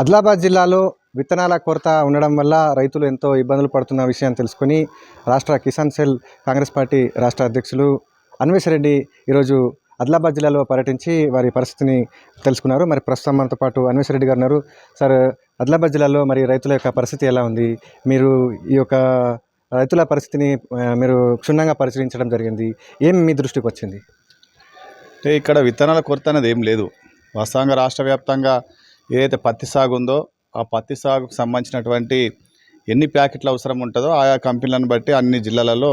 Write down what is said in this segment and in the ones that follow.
ఆదిలాబాద్ జిల్లాలో విత్తనాల కొరత ఉండడం వల్ల రైతులు ఎంతో ఇబ్బందులు పడుతున్న విషయాన్ని తెలుసుకుని రాష్ట్ర కిసాన్ సెల్ కాంగ్రెస్ పార్టీ రాష్ట్ర అధ్యక్షులు అన్వేష్ రెడ్డి ఈరోజు ఆదిలాబాద్ జిల్లాలో పర్యటించి వారి పరిస్థితిని తెలుసుకున్నారు. మరి ప్రస్తుతం మనతో పాటు అన్వేష్ రెడ్డి గారు ఉన్నారు. సార్ ఆదిలాబాద్ జిల్లాలో మరి రైతుల యొక్క పరిస్థితి ఎలా ఉంది? మీరు ఈ యొక్క రైతుల పరిస్థితిని మీరు క్షుణ్ణంగా పరిశీలించడం జరిగింది. ఏం మీ దృష్టికి వచ్చింది? ఇక్కడ విత్తనాల కొరత అనేది ఏం లేదు. వాస్తవంగా రాష్ట్ర వ్యాప్తంగా ఏదైతే పత్తి సాగు ఉందో ఆ పత్తి సాగుకు సంబంధించినటువంటి ఎన్ని ప్యాకెట్లు అవసరం ఉంటుందో ఆయా కంపెనీలను బట్టి అన్ని జిల్లాలలో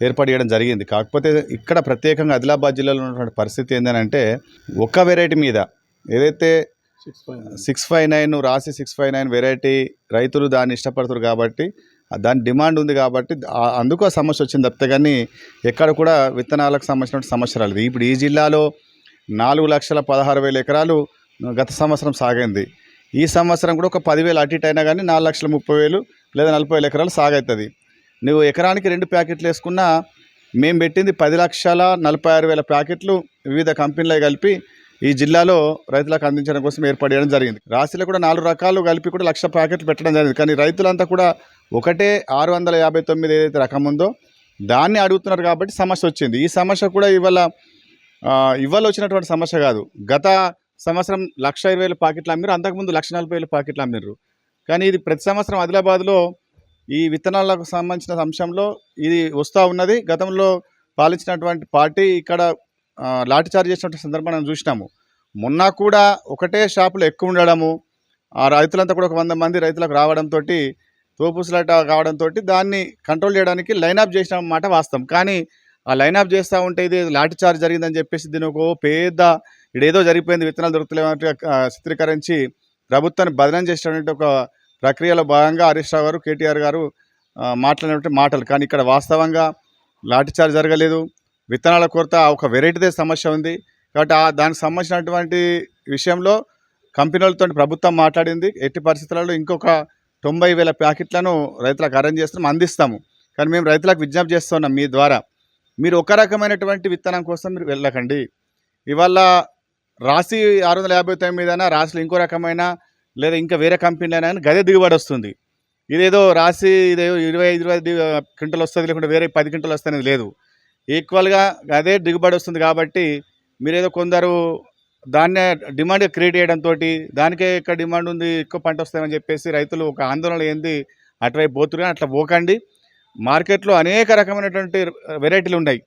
ఏర్పాటు చేయడం జరిగింది. కాకపోతే ఇక్కడ ప్రత్యేకంగా ఆదిలాబాద్ జిల్లాలో ఉన్నటువంటి పరిస్థితి ఏంటంటే ఒక వెరైటీ మీద ఏదైతే సిక్స్ ఫైవ్ నైన్ రాసి సిక్స్ ఫైవ్ నైన్ వెరైటీ రైతులు దాన్ని ఇష్టపడతారు కాబట్టి దాని డిమాండ్ ఉంది కాబట్టి అందుకు ఆ సమస్య వచ్చింది తప్పితే కానీ ఎక్కడ కూడా విత్తనాలకు సంబంధించిన సమస్య రాలేదు. ఇప్పుడు ఈ జిల్లాలో నాలుగు లక్షల పదహారు వేల ఎకరాలు గత సంవత్సరం సాగింది. ఈ సంవత్సరం కూడా ఒక పదివేలు అటు ఇటు అయినా కానీ నాలుగు లక్షల ముప్పై వేలు లేదా నలభై వేల ఎకరాలు సాగవుతుంది నువ్వు ఎకరానికి రెండు ప్యాకెట్లు వేసుకున్నా మేము పెట్టింది పది లక్షల నలభై ఆరు వేల ప్యాకెట్లు వివిధ కంపెనీలు కలిపి ఈ జిల్లాలో రైతులకు అందించడం కోసం ఏర్పడేయడం జరిగింది. రాశిలో కూడా నాలుగు రకాలు కలిపి కూడా లక్ష ప్యాకెట్లు పెట్టడం జరిగింది. కానీ రైతులంతా కూడా ఒకటే ఆరు వందల యాభై తొమ్మిది ఏదైతే రకం ఉందో దాన్ని అడుగుతున్నారు కాబట్టి సమస్య వచ్చింది. ఈ సమస్య కూడా ఇవాళ ఇవాళ వచ్చినటువంటి సమస్య కాదు. గత సంవత్సరం లక్ష ఇరవై వేల ప్యాకెట్లు అమ్మిరు అంతకుముందు లక్ష నలభై వేల ప్యాకెట్లు అమ్మిర్రు. కానీ ఇది ప్రతి సంవత్సరం ఆదిలాబాద్లో ఈ విత్తనాలకు సంబంధించిన అంశంలో ఇది వస్తూ ఉన్నది. గతంలో పాలించినటువంటి పార్టీ ఇక్కడ లాఠీచార్జ్ చేసినటువంటి సందర్భం మనం చూసినాము. మొన్న కూడా ఒకటే షాపులో ఎక్కువ ఉండడము ఆ రైతులంతా కూడా ఒక వంద మంది రైతులకు రావడంతో తోపుసులాట కావడంతో దాన్ని కంట్రోల్ చేయడానికి లైన్అప్ చేసిన మాట వాస్తవం. కానీ ఆ లైన్అప్ చేస్తూ ఉంటే ఇది లాఠీ చార్జ్ జరిగిందని చెప్పేసి దీని ఒక పెద్ద ఇడేదో జరిగిపోయింది విత్తనాలు దొరుకుతలేమంటే చిత్రీకరించి ప్రభుత్వాన్ని బదనం చేసేటటువంటి ఒక ప్రక్రియలో భాగంగా హరీష్ రావు గారు కేటీఆర్ గారు మాట్లాడినటువంటి మాటలు. కానీ ఇక్కడ వాస్తవంగా లాఠీచార్జ్ జరగలేదు. విత్తనాల కొరత ఒక వెరైటీదే సమస్య ఉంది. కాబట్టి ఆ దానికి సంబంధించినటువంటి విషయంలో కంపెనీలతో ప్రభుత్వం మాట్లాడింది. ఎట్టి పరిస్థితులలో ఇంకొక తొంభై వేల ప్యాకెట్లను రైతులకు అరేంజ్ చేస్తున్నాం అందిస్తాము. కానీ మేము రైతులకు విజ్ఞప్తి చేస్తున్నాం మీ ద్వారా. మీరు ఒక రకమైనటువంటి విత్తనం కోసం మీరు వెళ్ళకండి. ఇవాళ రాసి ఆరు వందల యాభై తొమ్మిదైనా రాసులు ఇంకో రకమైన లేదా ఇంకా వేరే కంపెనీ అయినా గదే దిగుబడి వస్తుంది. ఇదేదో రాసి ఇదేదో ఇరవై ఇరవై క్వింటల్ వస్తుంది లేకుంటే వేరే పది క్వింటల్ వస్తుంది లేదు. ఈక్వల్గా అదే దిగుబడి వస్తుంది కాబట్టి మీరేదో కొందరు దాన్నే డిమాండ్ క్రియేట్ చేయడంతో దానికే ఎక్కువ డిమాండ్ ఉంది ఎక్కువ పంట వస్తాయని చెప్పేసి రైతులు ఒక ఆందోళన ఏంది అటువైపు పోతున్నారు అట్లా పోకండి. మార్కెట్లో అనేక రకమైనటువంటి వెరైటీలు ఉన్నాయి.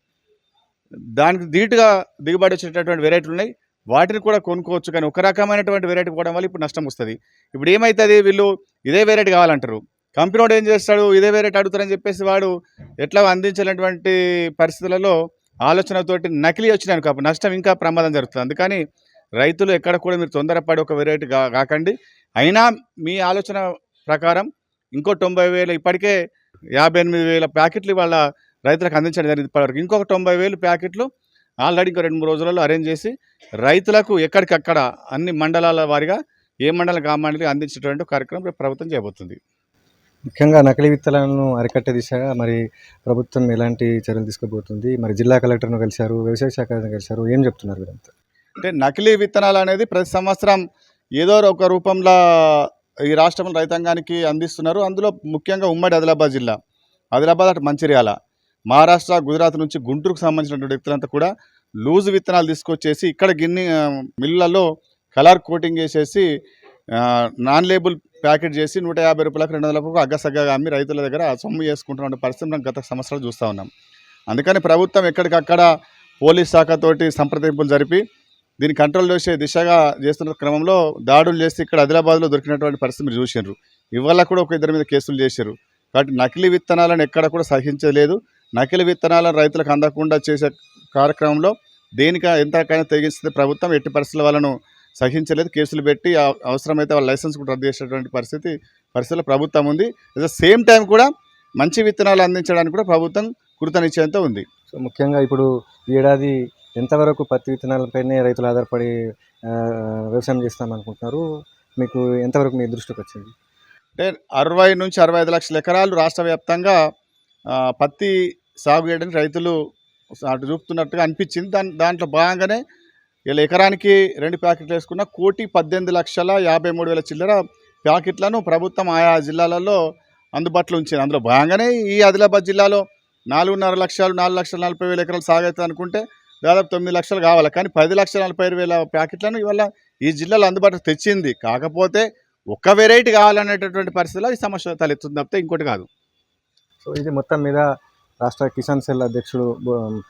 దానికి ధీటుగా దిగుబడి వచ్చేటటువంటి వెరైటీలు ఉన్నాయి. వాటిని కూడా కొనుక్కోవచ్చు కానీ ఒక రకమైనటువంటి వెరైటీ పోవడం వల్ల ఇప్పుడు నష్టం వస్తుంది. ఇప్పుడు ఏమవుతుంది వీళ్ళు ఇదే వెరైటీ కావాలంటారు. కంపెనీ వాడు ఏం చేస్తాడు? ఇదే వెరైటీ అడుగుతారని చెప్పేసి వాడు ఎట్లా అందించినటువంటి పరిస్థితులలో ఆలోచనతోటి నకిలీ వచ్చినాను కాబట్టి నష్టం ఇంకా ప్రమాదం జరుగుతుంది. అందుకని రైతులు ఎక్కడ కూడా మీరు తొందరపడి ఒక వెరైటీ కాకండి. అయినా మీ ఆలోచన ప్రకారం ఇంకో తొంభై వేలు ఇప్పటికే యాభై ఎనిమిది వేల ప్యాకెట్లు వాళ్ళ రైతులకు అందించడం జరిగింది ఇప్పటివరకు. ఇంకొక తొంభై వేలు ప్యాకెట్లు ఆల్రెడీ ఇంకో రెండు మూడు రోజులలో అరేంజ్ చేసి రైతులకు ఎక్కడికక్కడ అన్ని మండలాల వారిగా ఏ మండలం ఆ మండలికి అందించేటువంటి కార్యక్రమం ప్రభుత్వం చేయబోతుంది. ముఖ్యంగా నకిలీ విత్తనాలను అరికట్టే దిశగా మరి ప్రభుత్వం ఎలాంటి చర్యలు తీసుకోబోతుంది? మరి జిల్లా కలెక్టర్ను కలిశారు వ్యవసాయ శాఖను కలిశారు ఏం చెప్తున్నారు వీరంతా? అంటే నకిలీ విత్తనాలు అనేది ప్రతి సంవత్సరం ఏదో ఒక రూపంలో ఈ రాష్ట్రంలో రైతాంగానికి అందిస్తున్నారు. అందులో ముఖ్యంగా ఉమ్మడి ఆదిలాబాద్ జిల్లా. ఆదిలాబాద్ అటు మంచిర్యాల. మహారాష్ట్ర గుజరాత్ నుంచి గుంటూరుకు సంబంధించినటువంటి వ్యక్తులంతా కూడా లూజు విత్తనాలు తీసుకొచ్చేసి ఇక్కడ గిన్ని మిల్లలో మిల్లులలో కలర్ కోటింగ్ చేసేసి నాన్ లేబుల్ ప్యాకెట్ చేసి నూట యాభై రూపాయలకు రెండు వందల రూపాయలకు అగ్గసగ్గగా అమ్మి రైతుల దగ్గర సొమ్ము చేసుకుంటున్న పరిస్థితి మనం గత సంవత్సరాలు చూస్తూ ఉన్నాం. అందుకని ప్రభుత్వం ఎక్కడికక్కడ పోలీస్ శాఖతోటి సంప్రదింపులు జరిపి దీన్ని కంట్రోల్ చేసే దిశగా చేస్తున్న క్రమంలో దాడులు చేసి ఇక్కడ ఆదిలాబాద్లో దొరికినటువంటి పరిస్థితి మీరు చూసారు ఇవాళ కూడా ఒక ఇద్దరి మీద కేసులు చేశారు కాబట్టి నకిలీ విత్తనాలను ఎక్కడ కూడా సహించలేదు. నకిలీ విత్తనాలను రైతులకు అందకుండా చేసే కార్యక్రమంలో దేనికి ఎంతకైనా తెగిస్తే ప్రభుత్వం ఎట్టి పరిస్థితుల వాళ్ళను సహించలేదు. కేసులు పెట్టి అవ- అవసరమైతే వాళ్ళ లైసెన్స్ కూడా రద్దు చేసేటువంటి పరిస్థితి పరిస్థితుల్లో ప్రభుత్వం ఉంది. అట్ ద సేమ్ టైం కూడా మంచి విత్తనాలు అందించడానికి కూడా ప్రభుత్వం కృతనిశ్చయంతో ఉంది. సో ముఖ్యంగా ఇప్పుడు ఈ ఏడాది ఎంతవరకు పత్తి విత్తనాలపైనే రైతులు ఆధారపడి వ్యవసాయం చేస్తామనుకుంటున్నారు? మీకు ఎంతవరకు మీ దృష్టికి వచ్చింది? అంటే అరవై నుంచి అరవై ఐదు లక్షల ఎకరాలు రాష్ట్ర వ్యాప్తంగా పత్తి సాగు చేయడానికి రైతులు అటు చూపుతున్నట్టుగా అనిపించింది. దాని దాంట్లో భాగంగానే ఇలా ఎకరానికి రెండు ప్యాకెట్లు వేసుకున్న కోటి పద్దెనిమిది లక్షల యాభై మూడు వేల చిల్లర ప్యాకెట్లను ప్రభుత్వం ఆయా జిల్లాలలో అందుబాటులో ఉంచింది. అందులో భాగంగానే ఈ ఆదిలాబాద్ జిల్లాలో నాలుగున్నర లక్షలు నాలుగు లక్షల నలభై వేల ఎకరాలు సాగవుతుంది అనుకుంటే దాదాపు తొమ్మిది లక్షలు కావాలి. కానీ పది లక్షల నలభై ఐదు వేల ప్యాకెట్లను ఇవాళ ఈ జిల్లాలో అందుబాటులో తెచ్చింది. కాకపోతే ఒక్క వెరైటీ కావాలనేటటువంటి పరిస్థితిలో ఈ సమస్య తలెత్తుంది తప్పితే ఇంకోటి కాదు. సో ఇది మొత్తం మీద రాష్ట్ర కిసాన్ సెల్ అధ్యక్షుడు బో-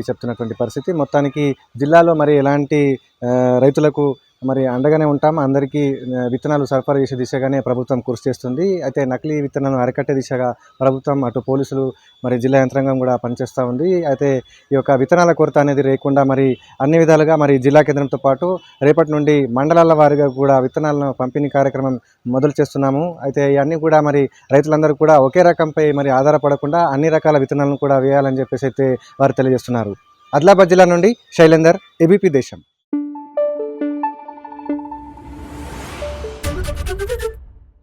చెప్తున్నటువంటి పరిస్థితి. మొత్తానికి జిల్లాలో మరి ఎలాంటి రైతులకు మరి అండగానే ఉంటాం. అందరికీ విత్తనాలు సరఫరా చేసే దిశగానే ప్రభుత్వం కృషి చేస్తుంది. అయితే నకిలీ విత్తనాలను అరికట్టే దిశగా ప్రభుత్వం అటు పోలీసులు మరి జిల్లా యంత్రాంగం కూడా పనిచేస్తూ ఉంది. అయితే ఈ యొక్క విత్తనాల కొరత అనేది లేకుండా మరి అన్ని విధాలుగా మరి జిల్లా కేంద్రంతో పాటు రేపటి నుండి మండలాల వారీగా కూడా విత్తనాలను పంపిణీ కార్యక్రమం మొదలు చేస్తున్నాము. అయితే ఇవన్నీ కూడా మరి రైతులందరూ కూడా ఒకే రకంపై మరి ఆధారపడకుండా అన్ని రకాల విత్తనాలను కూడా వేయాలని చెప్పేసి అయితే వారు తెలియజేస్తున్నారు. ఆదిలాబాద్ జిల్లా నుండి శైలేందర్ ఏబీపీ దేశం.